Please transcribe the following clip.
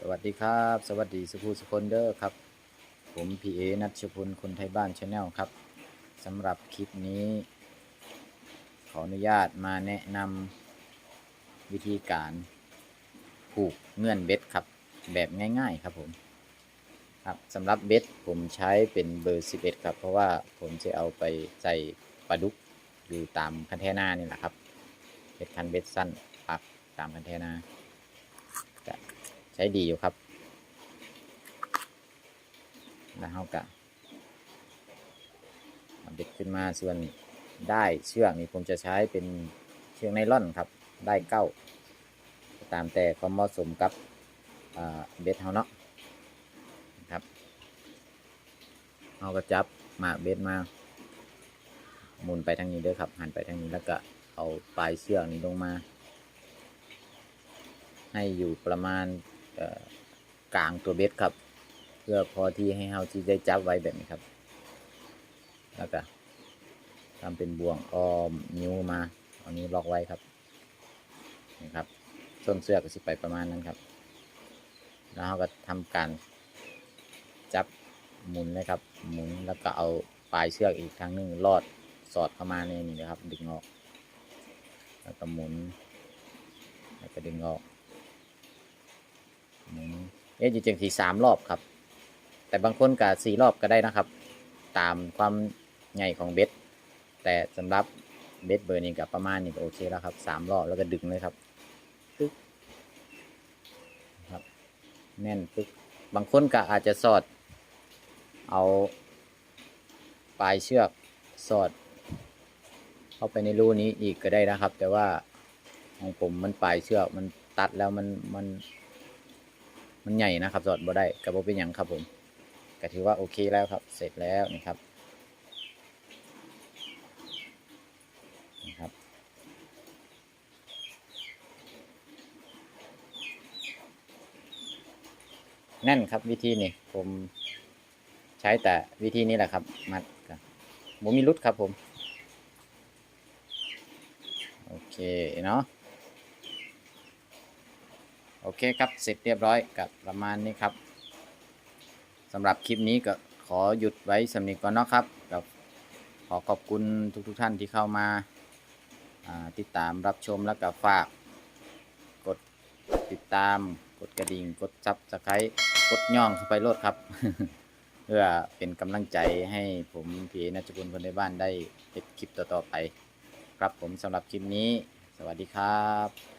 สวัสดีครับ สวัสดีสุภูสุคนเดอร์ครับ ผมพีเอนัชพลคนไทยบ้านชาแนลครับสำหรับคลิปนี้ ขออนุญาตมาแนะนำวิธีการผูกเงื่อนเบ็ดครับ แบบง่าย ๆ ครับผมครับสำหรับเบ็ดผมใช้เป็นเบอร์ 11 ครับ เพราะว่าผมจะเอาไปใส่ปลาดุกอยู่ตามคันเทนานี่แหละครับเบ็ดคันเบ็ดสั้นปักตามคันเทนา ใช้ดีอยู่ครับแล้วเราก็เอาเบ็ดขึ้นมาส่วนได้เชือกนี่ผมจะใช้เป็นเชือกไนล่อนครับ ได้เก้า ตามแต่ความเหมาะสมกับเบ็ดเฮาเนาะครับเราก็จับหมากเบ็ดมาหมุนไปทางนี้เด้วยครับ หันไปทางนี้แล้วก็เอาปลายเชือกนี้ลงมา ให้อยู่ประมาณ กลางตัวเบ็ดครับ เพื่อพอที่ให้เฮาที่ได้จับไว้แบบนี้ครับ แล้วก็ทำเป็นบ่วงอ้อมนิ้วมาเอานิ้วล็อกไว้ครับนี่ครับส้นเสื้อก็สิไปประมาณนั้นครับ แล้วเราก็ทำการจับหมุนเลยครับ หมุนแล้วก็เอาปลายเชือกอีกครั้งหนึ่งลอดสอดเข้ามาในนี่นะครับ ดึงออก แล้วก็หมุน แล้วก็ดึงออก มุนเอ๊ะจริงๆสี่สามรอบครับ แต่บางคนก็สี่รอบก็ได้นะครับ ตามความใหญ่ของเบ็ดแต่สำหรับเบ็ดเบอร์นี้กับประมาณนี้ก็โอเคแล้วครับสามรอบแล้วก็ดึงเลยครับปึ๊กครับ แน่นปึ๊กบางคนก็อาจจะสอด เอาปลายเชือกสอด เข้าไปในรูนี้อีกก็ได้นะครับ แต่ว่าของผมมันปลายเชือกมันตัดแล้วมันมัน มันใหญ่นะครับสอดบ่ได้กับบ่เป็นหยังครับผมก็ถือว่าโอเคแล้วครับ เสร็จแล้วนี่ครับนี่ครับแน่นครับวิธีนี้ผมใช้แต่วิธีนี้แหละครับ มัดกับผมมีรุดครับผม โอเคเนาะ โอเคครับเสร็จเรียบร้อยกับประมาณนี้ครับสำหรับคลิปนี้ก็ขอหยุดไว้สำนีก่อนเนาะครับกับขอขอบคุณทุกๆทท่านที่เข้ามาาติดตามรับชมแล้วก็ฝาก กดติดตาม กดกระดิ่ง กดซับสไครต์กดย่องเข้าไปโลดครับ เพื่อเป็นกำลังใจให้ผมพีนัชกุลคนในบ้านได้เก็บคลิปต่อๆไป ครับผมสำหรับคลิปนี้ สวัสดีครับ